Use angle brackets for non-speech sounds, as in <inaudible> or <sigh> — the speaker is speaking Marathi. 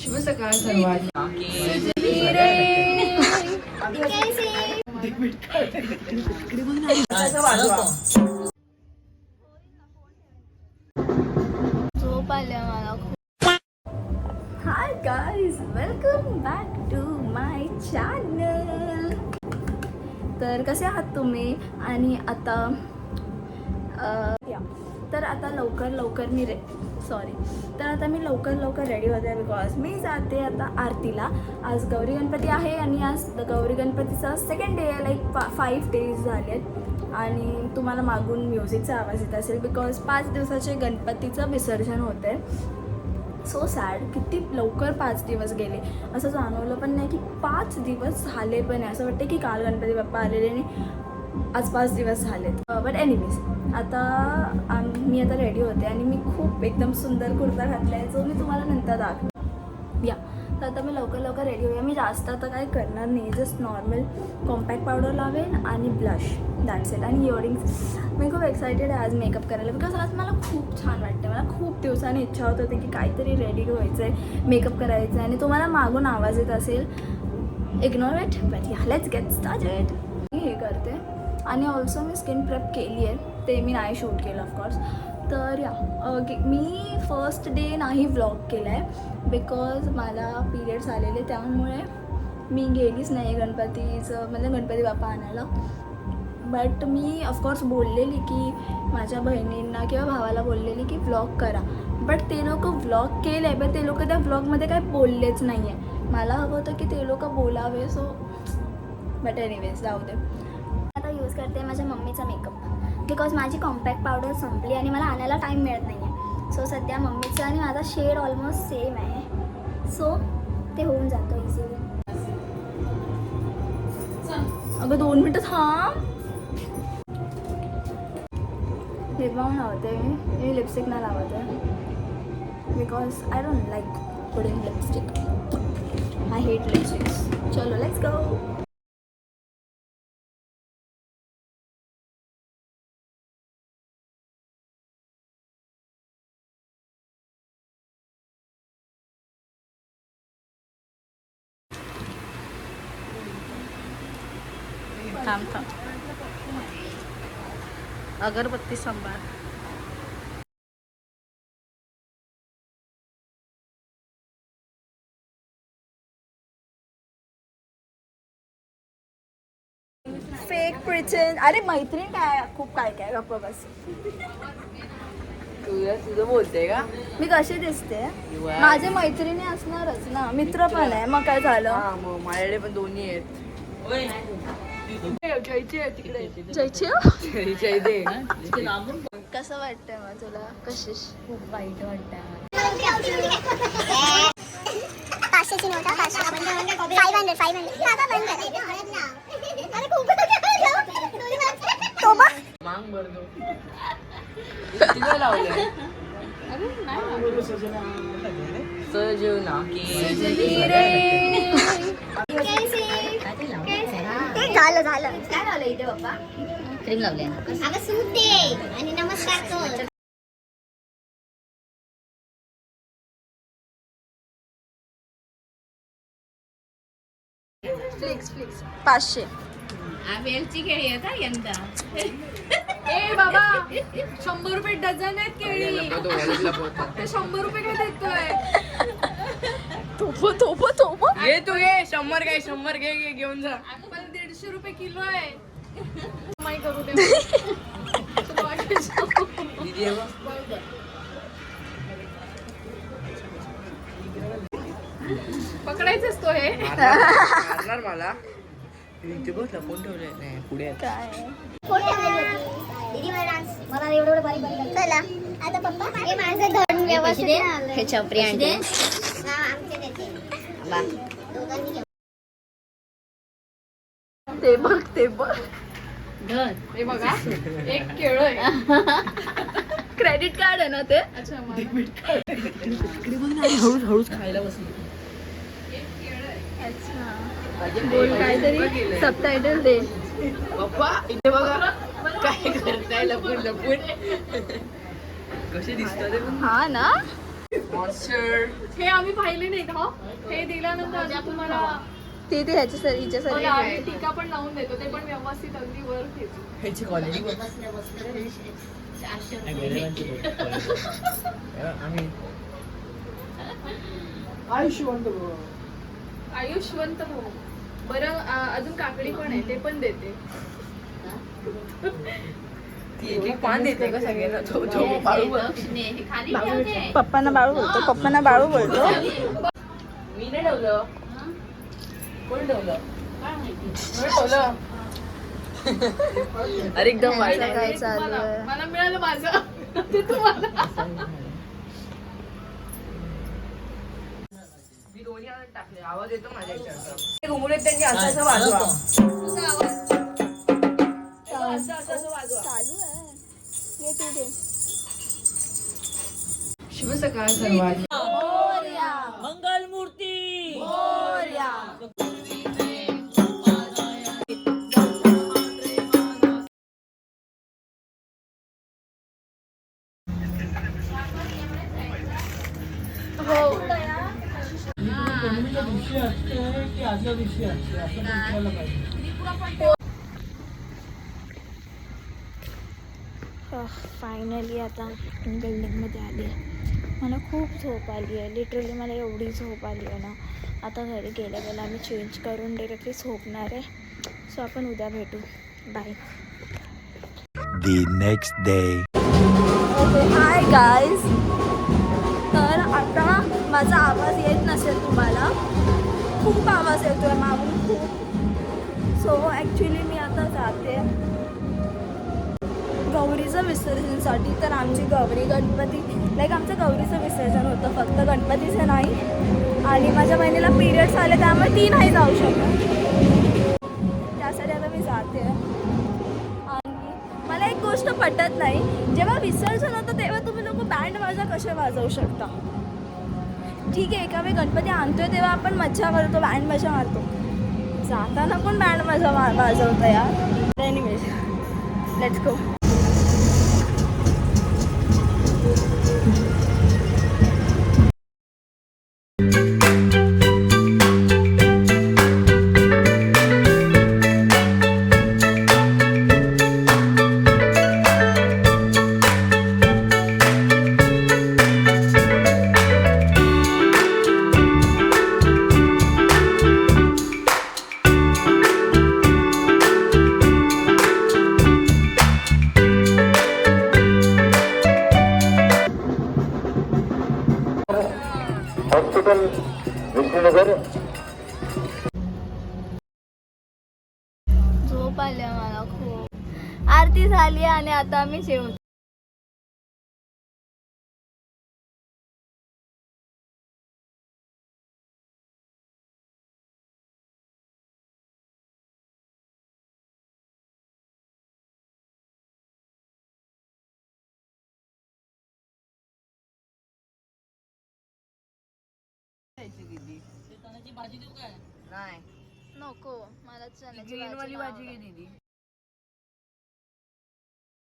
शुभ सकाळ सर्वांना झोप आल्या मला खूप hi guys welcome back to my channel तर कसे आहात तुम्ही? आणि आता या. तर आता लवकर लवकर मी रे सॉरी तर आता मी लवकर लवकर रेडी होते बिकॉज मी जाते आता आरतीला. आज गौरी गणपती आहे आणि आज गौरी गणपतीचा सेकंड डे आहे लाईक फा फाईव्ह डेज झाले आहेत. आणि तुम्हाला मागून म्युझिकचा आवाज येत असेल बिकॉज पाच दिवसाचे गणपतीचं विसर्जन होतं आहे सो सॅड किती लवकर पाच दिवस गेले. असं जाणवलं पण नाही की पाच दिवस झाले पण आहे. असं वाटतं की काल गणपती बाप्पा आलेले आणि आज पाच दिवस झालेत. बट एनिवेज आता आम मी आता रेडी होते आणि मी खूप एकदम सुंदर कुर्ता घातला आहे जो मी तुम्हाला नंतर दाखव या. तर आता मी लवकर लवकर रेडी होऊया. मी जास्त आता काय करणार नाही. जस्ट नॉर्मल कॉम्पॅक्ट पावडर लावेन आणि ब्लश दॅट्स इट आणि इयरिंग्स मी खूप एक्सायटेड आहे आज मेकअप करायला. बिकॉज आज मला खूप छान वाटते मला खूप दिवसांनी इच्छा होत होती की काहीतरी रेडी व्हायचं आहे मेकअप करायचं आहे आणि तुम्हाला मागून आवाज येत असेल ignore it but yeah let's get started आणि ऑल्सो मी स्किन प्रेप केली आहे. ते मी नाही शूट केलं ऑफकोर्स तर या. ओके मी फर्स्ट डे नाही व्लॉग केला आहे बिकॉज मला पिरियड्स आलेले त्यामुळे मी गेलीच नाही गणपतीचं म्हणजे गणपती बाप्पा आणायला. बट मी ऑफकोर्स बोललेली की माझ्या बहिणींना किंवा भावाला बोललेली की व्लॉग करा. बट ते लोक व्लॉग केले बट ते लोक त्या व्लॉगमध्ये काही बोललेच नाही आहे मला हवं होतं की ते लोक बोलावे सो बट एनिवेज जाऊ दे. आता यूज़ करते माझ्या मम्मीचा मेकअप बिकॉज़ माझी कॉम्पॅक्ट पावडर संपली आणि मला आणायला टाईम मिळत नाही आहे सो सध्या मम्मीचं आणि माझा शेड ऑलमोस्ट सेम आहे. सो ते होऊन जातं इझिली अगं, दोन मिनटं थांब. लिप बाम लावते लिपस्टिक नाही लावत because I don't like putting lipstick I hate lipsticks चलो लेट्स गो थांब थांब. अगरबत्ती सांभाळ. फेक प्रिचन अरे मैत्रीण काय? खूप काय काय गप्प बस. तुझं तुझं बोलते का? मी कशी दिसते? माझे मैत्रिणी असणारच ना. मित्र पण आहे. मग काय झालं? हा मग माझ्याकडे पण दोन्ही आहेत. कसं वाटतंय मग तुला? कशिश खूप वाईट वाटतं पाचशेची नोट हा, पाचशे फाईव्ह हंड्रेड फाईव्ह हंड्रेड काका बंद कर अरे खूप तोबा मांग भरतो तिथं लावलंय सजीव ना ते झालं झालं. काय झालं इथे बाप्पा? क्रीम लावले अगं सूट दे आणि नमस्कार कर. फ्लिक्स फ्लिक्स पाचशे. वेलची केळी आहे का यंदा? ए बाबा शंभर रुपये डझन आहेत केळी. ते शंभर रुपये काय देतोय? तोप तोप तोप. ये तू ये. शंभर काय शंभर घे घे घेऊन जा. दीडशे रुपये किलो आहे. माही करू दे. पकडायचंच तो हे. मला. इथे बघ लपून ठेवलंय. नाही पुढे मला एवढं एवढं बारीक बारीक चला. आता पप्पा? हे माझं धड व्यवस्थित आलंय. हे चपरी आणते. हा, आमचे देते. ते बघ ते बघ. धर. हे बघा. <laughs> एक केळ क्रेडिट कार्ड आहे ना ते? हळूच हळूच खायला बसली. अच्छा. बोल काहीतरी सबटायटल दे. पप्पा इथे बघा. काय करताय लपून लपून? कसे दिसतात हा ना? मॉन्स्टर हे आम्ही पाहिले नाही का हे दिल्यानंतर अजून तुम्हाला ती ती ह्याच्या सर हिच्या आम्ही टीका पण लावून देतो. ते पण व्यवस्थित अगदी वर ठेवतो. ह्याची क्वालिटी <laughs> आम्ही आयुष्यवंत भाऊ. बरं अजून काकडी पण आहे ते पण देते. पान देते का सगळ्यांना. हे पप्पांना बाळू बोलतो. पप्पांना बाळू बोलतो. मी नाही ठेवलं. कोण ठेवलं? काय माहिती? मी ठेवलं? अरे एकदम आहे. काय ते चालू. आहे मला मिळालं माझं. ते तुम्हाला. मी दोन्ही टाकले. आवाज येतो माझ्या त्यांनी असं असं वाजवा. असं असं असं वाजवा. चालू आहे ये तू दे शुभ सकाळ सर्वांना. फायनली आता बिल्डिंगमध्ये आली मला खूप झोप आली आहे. लिटरली मला एवढी झोप आली आहे ना. आता घरी गेल्या गेल्या आम्ही चेंज करून डिरेक्टली झोपणार आहे. सो आपण उद्या भेटू. Bye the next day. Hi guys तर आता माझा आवाज येत नसेल. विसर्जनसाठी तर आमची गौरी गणपती लाईक आमचं गौरीचं विसर्जन होतं फक्त गणपतीचं नाही. आणि माझ्या बहिणीला पिरियड्स आले त्यामुळे ती नाही जाऊ शकत. त्यासाठी आता मी जाते. आणि मला एक गोष्ट पटत नाही जेव्हा विसर्जन होतं तेव्हा तुम्ही लोक बँड वाजा कसे वाजवू शकता? ठीक आहे एका वेळी गणपती आणतोय तेव्हा आपण मज्जा करतो बँड मजा मारतो. जाताना पण बँड मजा मा वाजवतं यार. एनिवेज लेट्स गो आरती झाली आणि आता आम्ही जेवतो नाही. नको मला चण्याची ग्रीन वाली भाजी भाजी घे दीदी.